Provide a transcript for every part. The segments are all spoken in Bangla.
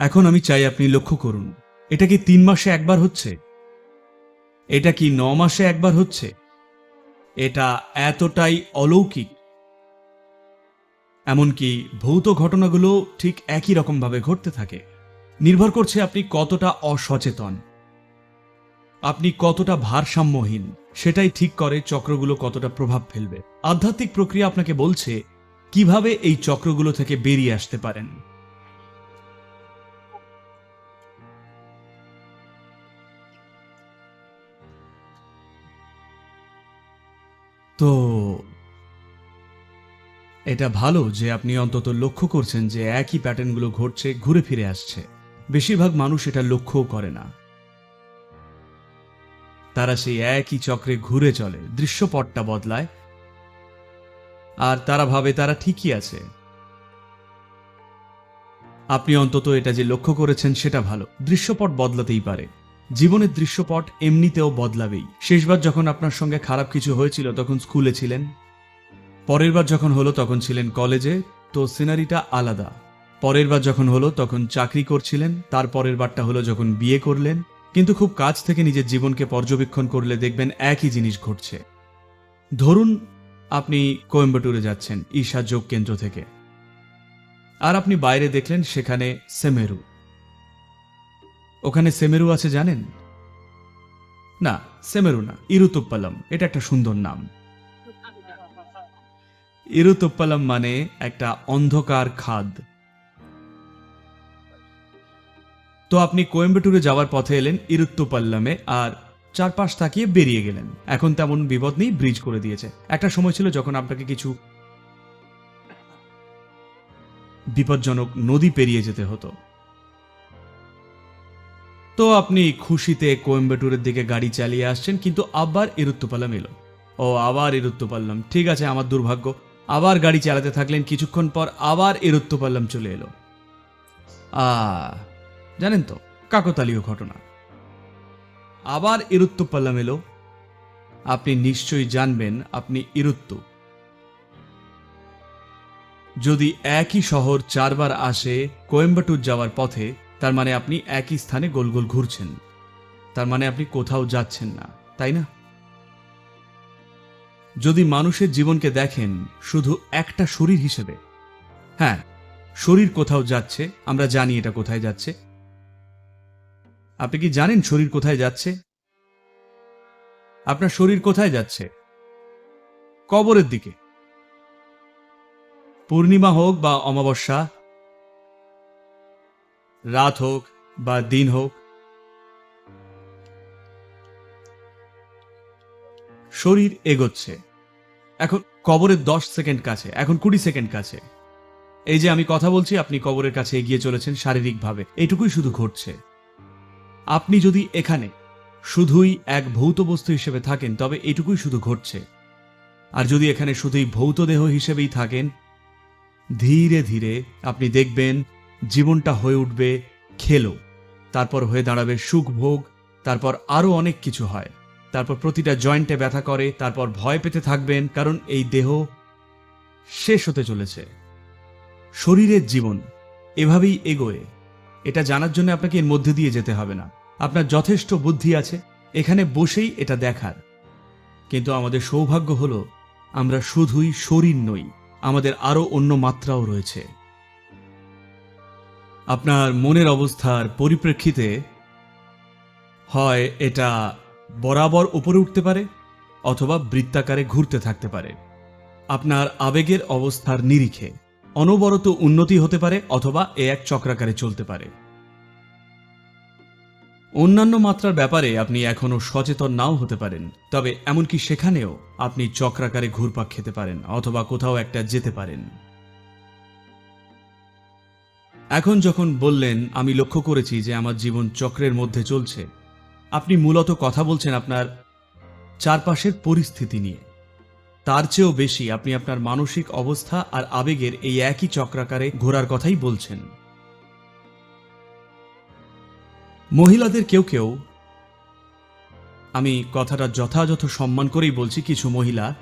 এখন আমি চাই আপনি লক্ষ্য করুন। এটা কি তিন মাসে একবার হচ্ছে? এটা কি ন মাসে একবার হচ্ছে? এটা এতটাই অলৌকিক। এমনকি ভৌত ঘটনাগুলো ঠিক একই রকমভাবে ঘটতে থাকে। নির্ভর করছে আপনি কতটা অসচেতন। আপনি কতটা ভারসাম্যহীন। সেটাই ঠিক করে চক্রগুলো কতটা প্রভাব ফেলবে। আধ্যাত্মিক প্রক্রিয়া আপনাকে বলছে কীভাবে এই চক্রগুলো থেকে বেরিয়ে আসতে পারেন। তো এটা ভালো যে আপনি অন্তত লক্ষ্য করছেন যে একই প্যাটার্নগুলো ঘটছে, ঘুরে ফিরে আসছে। বেশিরভাগ মানুষ এটা লক্ষ্যও করে না। তারা সেই একই চক্রে ঘুরে চলে, দৃশ্যপটটা বদলায়। আর তারা ভাবে তারা ঠিকই আছে। আপনি অন্তত এটা যে লক্ষ্য করেছেন সেটা ভালো। দৃশ্যপট বদলাতেই পারে। জীবনের দৃশ্যপট এমনিতেও বদলাবেই। শেষবার যখন আপনার সঙ্গে খারাপ কিছু হয়েছিল, তখন স্কুলে ছিলেন। পরের বার যখন হলো, তখন ছিলেন কলেজে, তো সিনারিটা আলাদা। পরের বার যখন হলো, তখন চাকরি করছিলেন, তার পরের বারটা হলো যখন বিয়ে করলেন। কিন্তু খুব কাছ থেকে নিজের জীবনকে পর্যবেক্ষণ করলে দেখবেন একই জিনিস ঘটছে। ধরুন, আপনি কোয়েম্বাটুরে যাচ্ছেন, ঈশা যোগ কেন্দ্র থেকে। আর আপনি বাইরে দেখলেন সেখানে সেমেরু। ওখানে সেমেরু আছে জানেন? না, সেমেরু না, ইরুতুপ্পালম, এটা একটা সুন্দর নাম। ইরুতুপ্পালম মানে একটা অন্ধকার খাদ। তো আপনি কোয়েম্বাটুরে যাওয়ার পথে এলেন ইরুত্তুপাল্লামে আর চারপাশ তাকিয়ে বেরিয়ে গেলেন। এখন তেমন বিপদ নেই, ব্রিজ করে দিয়েছে। একটা সময় ছিল যখন আপনাকে কিছু বিপজ্জনক নদী পেরিয়ে যেতে হতো। তো আপনি খুশিতে কোয়েম্বাটুরের দিকে গাড়ি চালিয়ে আসছেন, কিন্তু আবার ইরুত্তুপাল্লাম এলো। ও, আবার ইরুত্তুপাল্লাম ঠিক আছে, আমার দুর্ভাগ্য। আবার গাড়ি চালাতে থাকলেন, কিছুক্ষণ পর আবার ইরুত্তুপাল্লাম চলে এলো। আ, জানেন তো, কাকতালীয় ঘটনা। আবার ইরুত্তুপাল্লাম এলো। আপনি নিশ্চয়ই জানবেন, আপনি ইরুত্তু যদি একই শহর চারবার আসে কোয়েম্বাটুর যাওয়ার পথে তার মানে আপনি একই স্থানে গোল গোল ঘুরছেন। তার মানে আপনি কোথাও যাচ্ছেন না, তাই না? যদি মানুষের জীবনকে দেখেন শুধু একটা শরীর হিসেবে হ্যাঁ শরীর কোথাও যাচ্ছে, আমরা জানি এটা কোথায় যাচ্ছে। আপনি কি জানেন শরীর কোথায় যাচ্ছে? আপনার শরীর কোথায় যাচ্ছে? কবরের দিকে। পূর্ণিমা হোক বা অমাবস্যা রাত হোক বা দিন হোক। শরীর এগোচ্ছে। এখন কবরের দশ সেকেন্ড কাছে, এখন কুড়ি সেকেন্ড কাছে। এই যে আমি কথা বলছি, আপনি কবরের কাছে এগিয়ে চলেছেন শারীরিকভাবে। এটুকুই শুধু ঘটছে। আপনি যদি এখানে শুধুই এক ভৌত বস্তু হিসেবে থাকেন, তবে এটুকুই শুধু ঘটছে। আর যদি এখানে শুধুই ভৌত দেহ হিসেবেই থাকেন, ধীরে ধীরে আপনি দেখবেন জীবনটা হয়ে উঠবে খেলো, তারপর হয়ে দাঁড়াবে সুখ ভোগ, তারপর আরও অনেক কিছু হয়। তারপর প্রতিটা জয়েন্টে ব্যথা করে, তারপর ভয় পেতে থাকবেন কারণ এই দেহ শেষ হতে চলেছে। শরীরের জীবন, এভাবেই এগোয়। এটা জানার জন্য আপনাকে এর মধ্যে দিয়ে যেতে হবে না। আপনার যথেষ্ট বুদ্ধি আছে, এখানে বসেই এটা দেখার। কিন্তু আমাদের সৌভাগ্য হলো, আমরা শুধুই শরীর নই, আমাদের আরও অন্য মাত্রাও রয়েছে। আপনার মনের অবস্থার পরিপ্রেক্ষিতে হয় এটা বরাবর উপরে উঠতে পারে অথবা বৃত্তাকারে ঘুরতে থাকতে পারে। আপনার আবেগের অবস্থার নিরিখে অনবরত উন্নতি হতে পারে অথবা এ এক চক্রাকারে চলতে পারে। অন্যান্য মাত্রার ব্যাপারে আপনি এখনও সচেতন নাও হতে পারেন, তবে এমনকি সেখানেও আপনি চক্রাকারে ঘুরপাক খেতে পারেন অথবা কোথাও একটা যেতে পারেন। এখন যখন বললেন, আমি লক্ষ্য করেছি যে আমার জীবন চক্রের মধ্যে চলছে, আপনি মূলত কথা বলছেন আপনার চারপাশের পরিস্থিতি নিয়ে। তার চেয়েও বেশি আপনি আপনার মানসিক অবস্থা আর আবেগের এই একই চক্রাকারে ঘোরার কথাই বলছেন। মহিলাদের কেউ কেউ, আমি কথাটা যথাযথ সম্মান করেই বলছি, কিছু মহিলা,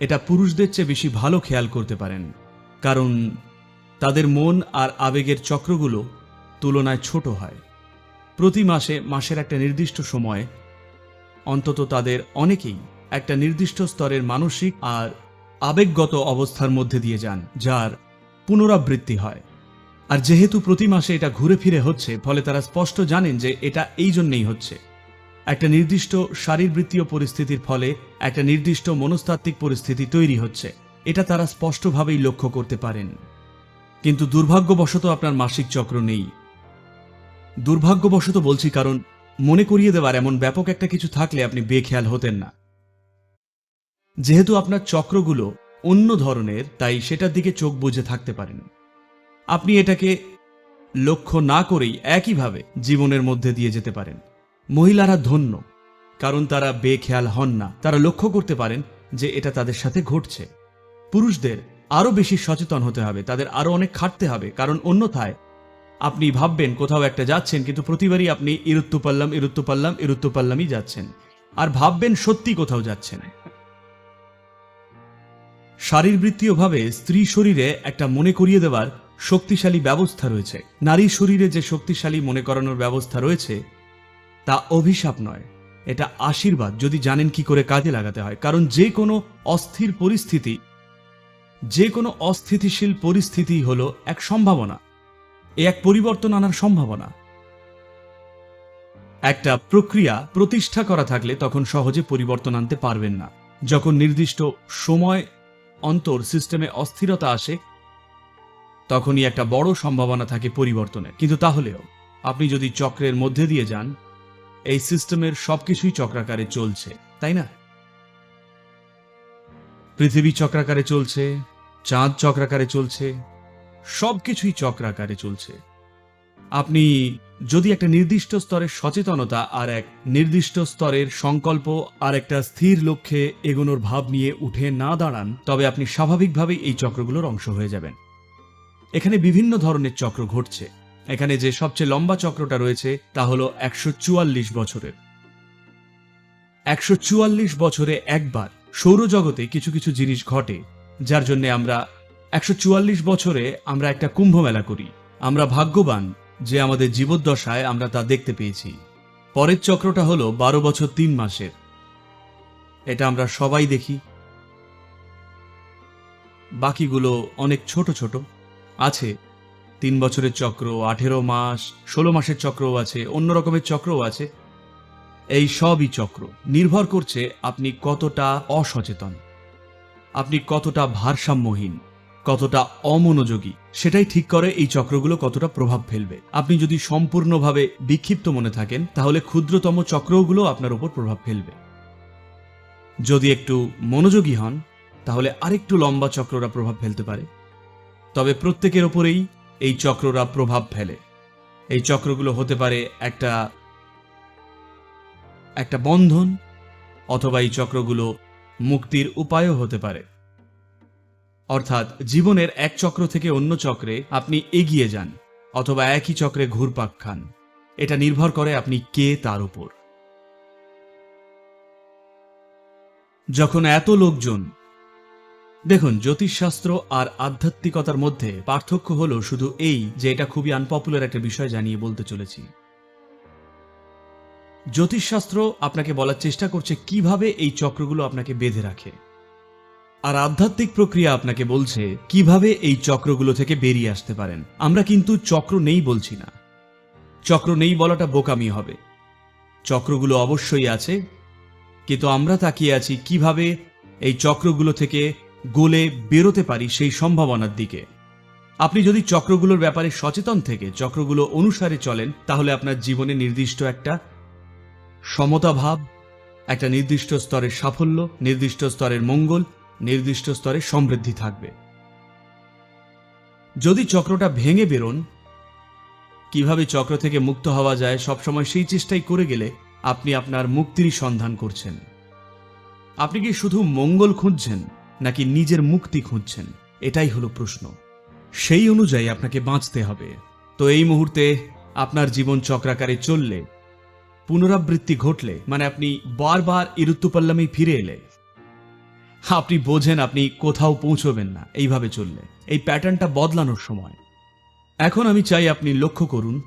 এটা পুরুষদের চেয়ে বেশি ভালো খেয়াল করতে পারেন। কারণ তাদের মন আর আবেগের চক্রগুলো তুলনায় ছোট হয়। প্রতি মাসে মাসের একটা নির্দিষ্ট সময়ে অন্তত তাদের অনেকেই একটা নির্দিষ্ট স্তরের মানসিক আর আবেগগত অবস্থার মধ্যে দিয়ে যান, যার পুনরাবৃত্তি হয়। আর যেহেতু প্রতি মাসে এটা ঘুরে ফিরে হচ্ছে, ফলে তারা স্পষ্ট জানেন যে এটা এই জন্যেই হচ্ছে। একটা নির্দিষ্ট শারীরবৃত্তীয় পরিস্থিতির ফলে একটা নির্দিষ্ট মনস্তাত্ত্বিক পরিস্থিতি তৈরি হচ্ছে। এটা তারা স্পষ্টভাবেই লক্ষ্য করতে পারেন। কিন্তু দুর্ভাগ্যবশত আপনার মাসিক চক্র নেই। দুর্ভাগ্যবশত বলছি কারণ মনে করিয়ে দেওয়ার এমন ব্যাপক একটা কিছু থাকলে আপনি বেখেয়াল হতেন না। যেহেতু আপনার চক্রগুলো অন্য ধরনের, তাই সেটার দিকে চোখ বুঝে থাকতে পারেন। আপনি এটাকে লক্ষ্য না করেই একইভাবে জীবনের মধ্যে দিয়ে যেতে পারেন। মহিলারা ধন্য, কারণ তারা বেখেয়াল হন না। তারা লক্ষ্য করতে পারেন যে এটা তাদের সাথে ঘটছে। পুরুষদের আরও বেশি সচেতন হতে হবে, তাদের আরও অনেক খাটতে হবে। কারণ অন্যথায় আপনি ভাববেন কোথাও একটা যাচ্ছেন, কিন্তু প্রতিবারই আপনি ইরুত্তু পাল্লাম ইরুত্তু পাল্লাম ইরুত্তু পাল্লামই যাচ্ছেন। আর ভাববেন সত্যি কোথাও যাচ্ছেন। শারীরবৃত্তীয়ভাবে স্ত্রী শরীরে একটা মনে করিয়ে দেওয়ার শক্তিশালী ব্যবস্থা রয়েছে। নারী শরীরে যে শক্তিশালী মনে করানোর ব্যবস্থা রয়েছে, তা অভিশাপ নয়। এটা আশীর্বাদ, যদি জানেন কি করে কাজে লাগাতে হয়। কারণ যে কোনো অস্থির পরিস্থিতি যে কোনো অস্থিতিশীল পরিস্থিতি হল এক সম্ভাবনা। এ এক পরিবর্তন আনার সম্ভাবনা। একটা প্রক্রিয়া প্রতিষ্ঠা করা থাকলে তখন সহজে পরিবর্তন আনতে পারবেন না। যখন নির্দিষ্ট সময় অন্তর সিস্টেমে অস্থিরতা আসে, তখনই একটা বড় সম্ভাবনা থাকে পরিবর্তনের। কিন্তু তাহলেও, আপনি যদি চক্রের মধ্যে দিয়ে যান, এই সিস্টেমের সবকিছুই চক্রাকারে চলছে, তাই না? পৃথিবী চক্রাকারে চলছে চাঁদ চক্রাকারে চলছে, সবকিছুই চক্রাকারে চলছে। আপনি যদি একটা নির্দিষ্ট স্তরের সচেতনতা আর এক নির্দিষ্ট স্তরের সংকল্প আর একটা স্থির লক্ষ্যে এগোনোর ভাব নিয়ে উঠে না দাঁড়ান, তবে আপনি স্বাভাবিকভাবেই এই চক্রগুলোর অংশ হয়ে যাবেন। এখানে বিভিন্ন ধরনের চক্র ঘটছে। এখানে যে সবচেয়ে লম্বা চক্রটা রয়েছে, তা হলো একশো চুয়াল্লিশ বছরের। একশো চুয়াল্লিশ বছরে একবার সৌরজগতে কিছু কিছু জিনিস ঘটে যার জন্য আমরা একশো চুয়াল্লিশ বছরে আমরা একটা কুম্ভ মেলা করি। আমরা ভাগ্যবান যে আমাদের জীবদ্দশায় আমরা তা দেখতে পেয়েছি। পরের চক্রটা হলো বারো বছর তিন মাসের। এটা আমরা সবাই দেখি। বাকিগুলো অনেক ছোট ছোট। আছে তিন বছরের চক্র, আঠেরো মাস, ষোলো মাসের চক্রও আছে, অন্য রকমের চক্রও আছে। এই সবই চক্র। নির্ভর করছে আপনি কতটা অসচেতন। আপনি কতটা ভারসাম্যহীন, কতটা অমনোযোগী, সেটাই ঠিক করে এই চক্রগুলো কতটা প্রভাব ফেলবে। আপনি যদি সম্পূর্ণভাবে বিক্ষিপ্ত মনে থাকেন, তাহলে ক্ষুদ্রতম চক্রগুলো আপনার উপর প্রভাব ফেলবে। যদি একটু মনোযোগী হন, তাহলে আরেকটু লম্বা চক্ররা প্রভাব ফেলতে পারে। তবে প্রত্যেকের ওপরেই এই চক্ররা প্রভাব ফেলে। এই চক্রগুলো হতে পারে একটা একটা বন্ধন, অথবা এই চক্রগুলো মুক্তির উপায়ও হতে পারে। অর্থাৎ জীবনের এক চক্র থেকে অন্য চক্রে আপনি এগিয়ে যান অথবা একই চক্রে ঘুরপাক খান। এটা নির্ভর করে আপনি কে তার উপর। যখন এত লোকজন, দেখুন, জ্যোতিষশাস্ত্র আর আধ্যাত্মিকতার মধ্যে পার্থক্য হলো শুধু এই যে এটা খুবই আনপপুলার একটা বিষয় জানিয়ে বলতে চলেছি। জ্যোতিষশাস্ত্র আপনাকে বলার চেষ্টা করছে কীভাবে এই চক্রগুলো আপনাকে বেঁধে রাখে। আর আধ্যাত্মিক প্রক্রিয়া আপনাকে বলছে কীভাবে এই চক্রগুলো থেকে বেরিয়ে আসতে পারেন। আমরা কিন্তু চক্র নেই বলছি না। চক্র নেই বলাটা বোকামি হবে। চক্রগুলো অবশ্যই আছে, কিন্তু আমরা তাকিয়ে আছি কীভাবে এই চক্রগুলো থেকে গোলে বেরোতে পারি সেই সম্ভাবনার দিকে। আপনি যদি চক্রগুলোর ব্যাপারে সচেতন থেকে চক্রগুলো অনুসারে চলেন, তাহলে আপনার জীবনে নির্দিষ্ট একটা সমতা ভাব একটা নির্দিষ্ট স্তরের সাফল্য, নির্দিষ্ট স্তরের মঙ্গল, নির্দিষ্ট স্তরে সমৃদ্ধি থাকবে। যদি চক্রটা ভেঙে বেরোন, কীভাবে চক্র থেকে মুক্ত হওয়া যায় সবসময় সেই চেষ্টাই করে গেলে আপনি আপনার মুক্তির সন্ধান করছেন। আপনি কি শুধু মঙ্গল খুঁজছেন, নাকি নিজের মুক্তি খুঁজছেন? এটাই হলো প্রশ্ন। সেই অনুযায়ী আপনাকে বাঁচতে হবে। তো এই মুহূর্তে আপনার জীবন চক্রাকারে চললে পুনরাবৃত্তি ঘটলে মানে আপনি বারবার ইরুত্তুপাল্লামেই ফিরে এলে। আপনি বোঝেন আপনি কোথাও পৌঁছবেন না, এইভাবে চললে। এই প্যাটার্নটা বদলানোর সময়। এখন আমি চাই আপনি লক্ষ্য করুন,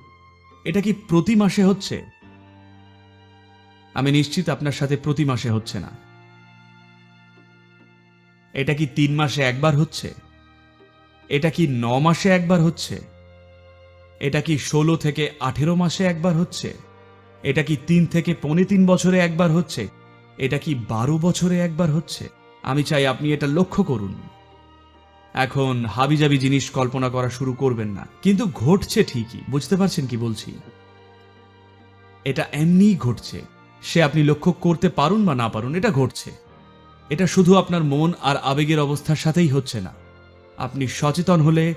এটা কি প্রতি মাসে হচ্ছে? আমি নিশ্চিত আপনার সাথে প্রতি মাসে হচ্ছে না। এটা কি তিন মাসে একবার হচ্ছে? এটা কি ন মাসে একবার হচ্ছে? এটা কি ষোলো থেকে আঠেরো মাসে একবার হচ্ছে? এটা কি তিন থেকে পৌনে তিন বছরে একবার হচ্ছে? এটা কি বারো বছরে একবার হচ্ছে? আমি চাই আপনি এটা লক্ষ্য করুন। এখন হাবিজাবি জিনিস কল্পনা করা শুরু করবেন না। কিন্তু ঘটছে ঠিকই। বুঝতে পারছেন কি বলছি? এটা এমনিই ঘটছে। সে আপনি লক্ষ্য করতে পারুন বা না পারুন, এটা ঘটছে। এটা শুধু আপনার মন আর আবেগের অবস্থার সাথেই হচ্ছে না। আপনি সচেতন হলে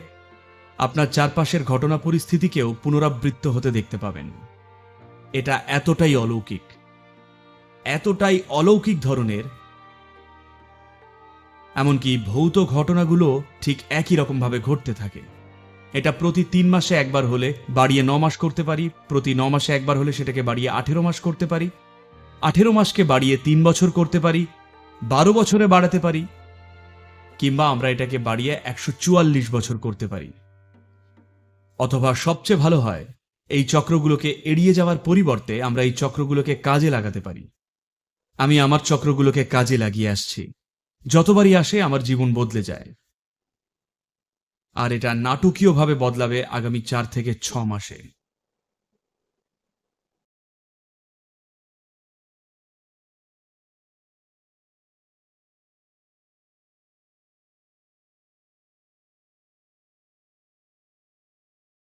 আপনার চারপাশের ঘটনা পরিস্থিতিকেও পুনরাবৃত্ত হতে দেখতে পাবেন। এটা এতটাই অলৌকিক এতটাই অলৌকিক ধরনের, এমনকি ভৌত ঘটনাগুলো ঠিক একই রকমভাবে ঘটতে থাকে। এটা প্রতি তিন মাসে একবার হলে বাড়িয়ে ন মাস করতে পারি, প্রতি ন মাসে একবার হলে সেটাকে বাড়িয়ে আঠেরো মাস করতে পারি, আঠেরো মাসকে বাড়িয়ে তিন বছর করতে পারি, বারো বছরে বাড়াতে পারি, কিংবা আমরা এটাকে বাড়িয়ে একশো চুয়াল্লিশ বছর করতে পারি। অথবা সবচেয়ে ভালো হয় এই চক্রগুলোকে এড়িয়ে যাওয়ার পরিবর্তে আমরা এই চক্রগুলোকে কাজে লাগাতে পারি। আমি আমার চক্রগুলোকে কাজে লাগিয়ে আসছি। যতবারই আসে, আমার জীবন বদলে যায়। আর এটা নাটকীয়ভাবে বদলাবে আগামী চার থেকে ছ মাসে।